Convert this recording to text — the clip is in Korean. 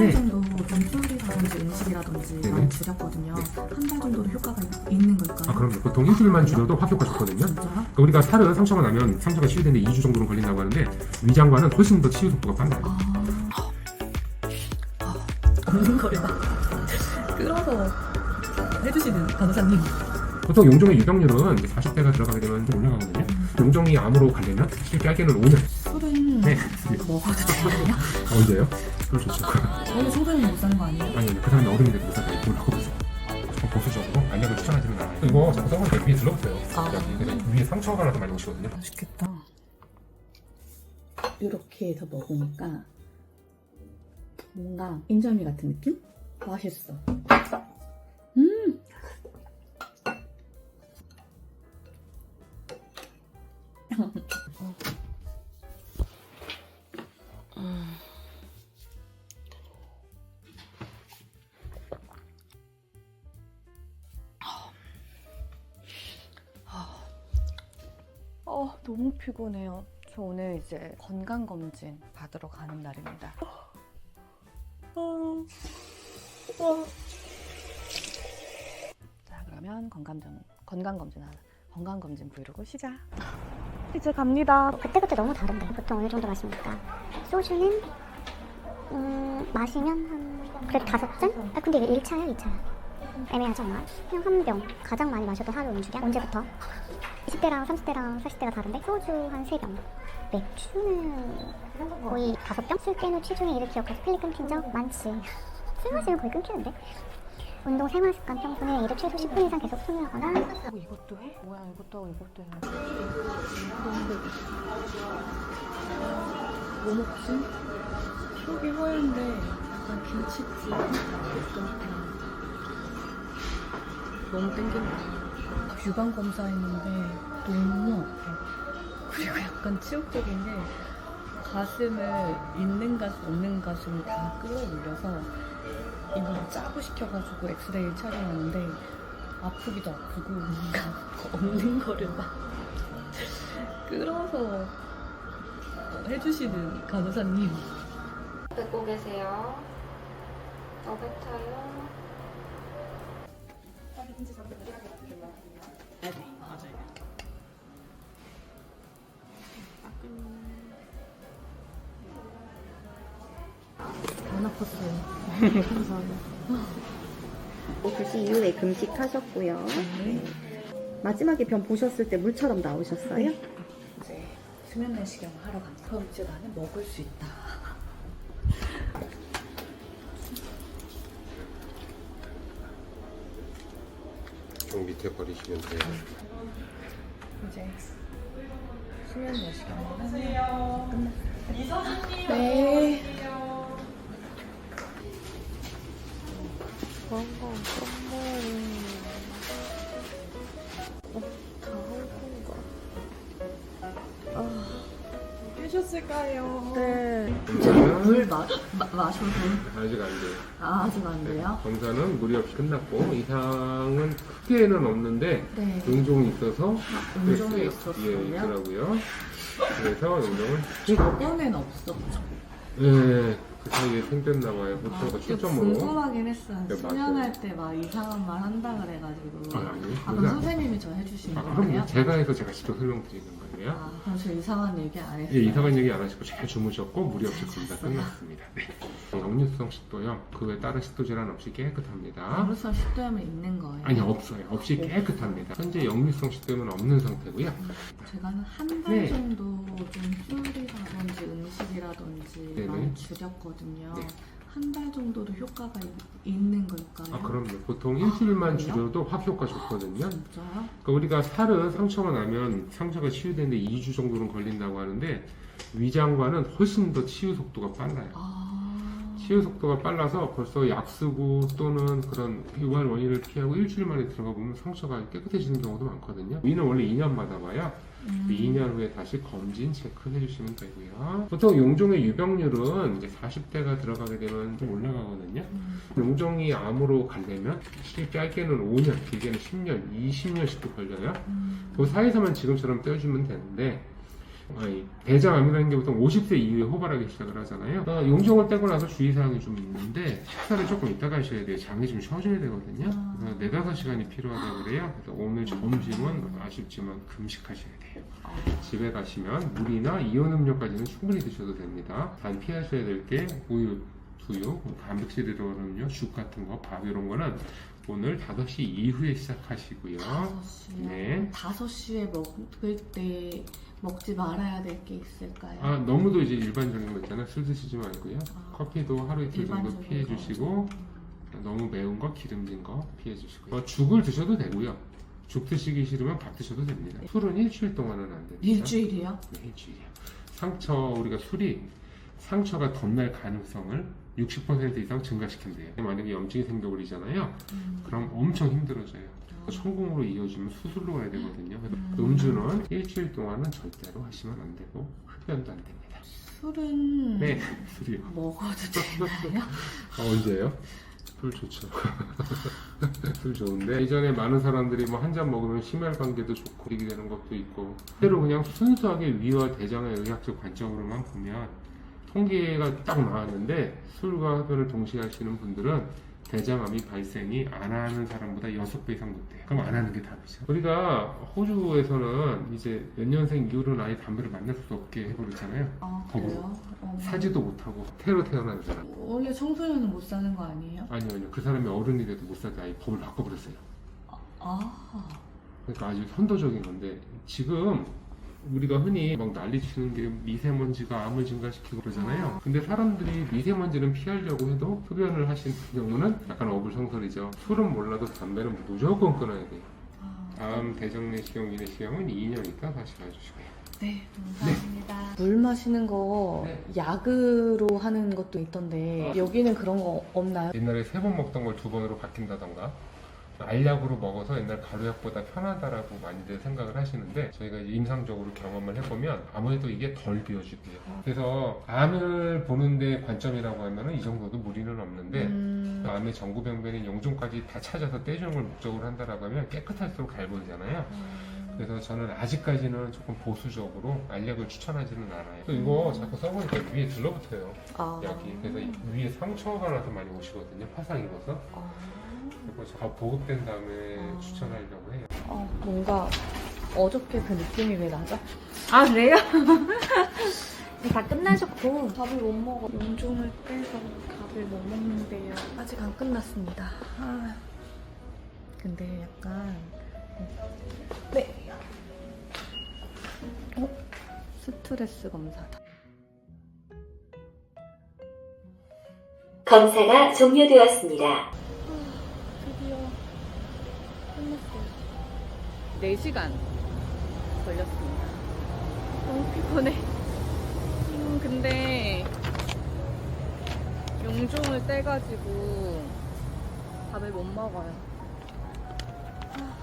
달 네. 정도 좀 술이라든지 음식이라든지 네네. 많이 줄였거든요. 네. 한달 정도도 효과가 있는 걸까요? 아 그럼요. 보통 일주일만 줄여도 확 효과 좋거든요. 진짜요? 그러니까 우리가 살은 상처가 나면 상처가 치유되는데 2주 정도는 걸린다고 하는데 위장과는 훨씬 더 치유 속도가 빨라요. 아, 아, 막 끌어서 해주시는 간호사님. 보통 용종의 유병률은 이제 40대가 들어가게 되면 좀 올라가거든요. 용종이 암으로 가려면 실제 짧게는 5년. 술은 네. 먹어도 되거든요. 언제요? 그럴 수 있죠. 저희 술은 못 사는 거 아니에요? 아니, 그 사람이 돼도 못 살아요. 그걸 그래서 보수적으로 알약을 추천하지는 않아요. 이거 자꾸 때 위에 들러붙어요. 아. 여기 그래서 위에 상처가 나서 많이 오시거든요. 맛있겠다. 이렇게 해서 먹으니까 뭔가 인절미 같은 느낌? 맛있어. 음! 어, 너무 피곤해요. 저 오늘 이제 건강검진 받으러 가는 날입니다. 어, 어. 자, 그러면 건강검진, 건강검진. 건강검진 브이로그 시작. 이제 갑니다. 그때그때 너무 다른데 보통 어느 정도 마십니까? 소주는 음, 마시면 한 그래도 다섯 잔? 아 근데 이게 1차야 2차야? 애매하지 않나? 그냥 한 병 가장 많이 마셔도 하루 음주량 언제부터? 20대랑 30대랑 40대가 다른데 소주 한 3병 맥주는 거의 다섯 병? 술 깨는 취중에 이를 기억해서 필리 끊긴 적 많지 술 마시면 거의 끊기는데 운동 생활 습관 평소에 일을 최소 10분 이상 계속 소유하거나 어, 이것도 해? 뭐야, 이것도 하고 이것도 해. 뭐 먹지? 속이 허연데 약간 김치찜 너무 땡긴다 유방 검사했는데 너무 아파 그리고 약간 치욕적인 게 가슴을 있는 가슴 없는 가슴을 다 끌어올려서 이걸 짜고 시켜가지고 엑스레이 촬영하는데 아프기도 아프고 뭔가 없는 거를 막 끌어서 해주시는 간호사님 뵙고 계세요. 더 뱉어요. 아팠어요. 감사합니다 뭐 글씨 이후에 금식하셨고요. 네. 마지막에 변 보셨을 때 물처럼 나오셨어요? 이제 수면 내시경을 하러 갑니다. 그럼 이제 나는 먹을 수 있다. 좀 밑에 버리시면 돼요. 이제 수면 내시경을 하면 끝났어요. 네 깨셨을까요? 네. 물 마, 마, 마셔도 아직 안 돼요. 아, 아직 안 돼요? 검사는 무리 없이 끝났고 이상은 크게는 없는데 네 용종이 있어서 아, 용종이 있었어요? 예, 있더라고요. 그래서 용종을 저번엔 없었죠 예, 그 사이에 생겼나 봐요. 보통 아, 7.5로. 궁금하긴 했어요 네, 수면할 때 막 이상한 말 한다 그래가지고 아, 아니요. 아, 그럼 선생님이 저 해주시는 아, 거예요? 그럼 제가 해서 제가 직접 설명드리는 거예요. 아, 그럼 저 이상한 얘기 안 했어요? 예, 이상한 얘기 안 하시고 잘 주무셨고 무리 없이 검사. 끝났습니다. 네. 역류성 식도염 그 외 다른 식도 질환 없이 깨끗합니다. 그래서 식도염이 있는 거예요? 아니 없어요. 없이 깨끗합니다. 현재 역류성 식도염은 없는 상태고요. 제가 한달 네. 정도 좀 술이라든지 음식이라든지 네네. 많이 줄였 거든요. 네. 한 달 정도도 효과가 있, 는 걸까요? 아 그럼요. 보통 일주일만 그래요? 줄여도 확 효과 좋거든요. 진짜요? 그러니까 우리가 살은 상처가 나면 상처가 치유되는데 2주 정도는 걸린다고 하는데 위장과는 훨씬 더 치유 속도가 빨라요. 아, 치유 속도가 빨라서 벌써 약 쓰고 또는 그런 유발 원인을 피하고 일주일 만에 들어가 보면 상처가 깨끗해지는 경우도 많거든요. 위는 원래 2년 받아봐야 음. 2년 후에 다시 검진 체크해 주시면 되고요. 보통 용종의 유병률은 이제 40대가 들어가게 되면 좀 올라가거든요. 음. 용종이 암으로 가려면 실 짧게는 5년, 길게는 10년, 20년씩도 걸려요. 음. 그 사이에서만 지금처럼 떼어주면 되는데 아니, 대장 암이라는 게 보통 50세 이후에 호발하기 시작을 하잖아요. 어, 용종을 떼고 나서 주의사항이 좀 있는데 식사를 조금 이따가 하셔야 돼요. 장이 좀 쉬어줘야 되거든요. 그래서 4, 5시간이 필요하다고 그래요. 그래서 오늘 점심은 아쉽지만 금식하셔야 돼요. 집에 가시면 물이나 이온 음료까지는 충분히 드셔도 됩니다. 단 피하셔야 될 게 우유, 두유, 단백질이 들어가는 음료, 죽 같은 거, 밥 이런 거는 오늘 5시 이후에 시작하시고요. 5시요? 네. 5시에 먹을 때 먹지 말아야 될 게 있을까요? 아 너무도 이제 일반적인 거 있잖아요. 술 드시지 말고요. 아, 커피도 하루 이틀 정도 일반적인 피해 거. 주시고 너무 매운 거, 기름진 거 피해 주시고요. 어, 죽을 드셔도 되고요. 죽 드시기 싫으면 밥 드셔도 됩니다. 술은 일주일 동안은 안 됩니다. 일주일이요? 네, 일주일이요. 상처 우리가 술이 상처가 덧날 가능성을 60% 이상 증가시킨대요. 만약에 염증이 생겨버리잖아요. 음. 그럼 엄청 힘들어져요. 천공으로 이어지면 수술로 가야 되거든요. 음. 음주는 일주일 동안은 절대로 하시면 안 되고 흡연도 안 됩니다. 술은 네, 술이요. 먹어도 되나요? 아, 언제요? 술 좋죠. 술 좋은데 예전에 많은 사람들이 뭐 한 잔 먹으면 심혈 관계도 좋고 이게 되는 것도 있고 실제로 그냥 순수하게 위와 대장의 의학적 관점으로만 보면 통계가 딱 나왔는데 술과 흡연을 동시에 하시는 분들은 대장암이 발생이 안 하는 사람보다 6배 이상 높대요. 그럼 안 하는 게 답이죠. 우리가 호주에서는 이제 몇 년생 이후로는 아예 담배를 만날 수 없게 해버렸잖아요. 아. 그래요? 어. 사지도 못하고 태로 태어난 사람. 원래 청소년은 못 사는 거 아니에요? 아니요, 아니요. 그 사람이 어른이 돼도 못 살게 아예 법을 바꿔버렸어요. 아 그러니까 아주 선도적인 건데 지금 우리가 흔히 막 난리 치는 게 미세먼지가 암을 증가시키고 그러잖아요. 근데 사람들이 미세먼지는 피하려고 해도 흡연을 하신 경우는 약간 어불성설이죠. 술은 몰라도 담배는 무조건 끊어야 돼요. 암 대장 내시경, 위내시경은 2년 있다 다시 가주시고요. 네, 감사합니다. 물 마시는 거 네. 약으로 하는 것도 있던데 여기는 그런 거 없나요? 옛날에 세 번 먹던 걸 두 번으로 바뀐다던가 알약으로 먹어서 옛날 가루약보다 편하다라고 많이들 생각을 하시는데 저희가 임상적으로 경험을 해보면 아무래도 이게 덜 비워지고요. 그래서 암을 보는데 관점이라고 하면은 이 정도도 무리는 없는데 음, 암의 전구병변인 용종까지 다 찾아서 떼주는 걸 목적으로 한다라고 하면 깨끗할수록 잘 보이잖아요. 그래서 저는 아직까지는 조금 보수적으로 알약을 추천하지는 않아요. 또 이거 자꾸 써보니까 위에 들러붙어요. 아, 약이. 그래서 이 위에 상처가 나서 많이 오시거든요. 화상 입어서. 아, 그리고 다 보급된 다음에 추천하려고 해요. 어, 뭔가 어저께 그 느낌이 왜 나죠? 아 그래요? 다 끝나셨고 밥을 못 먹어 용종을 빼서 밥을 못 먹는데요 아직 안 끝났습니다 아, 근데 약간 네 어? 스트레스 검사다 검사가 종료되었습니다. 4시간 걸렸습니다. 너무 피곤해. 음, 근데 용종을 떼가지고 밥을 못 먹어요. 아,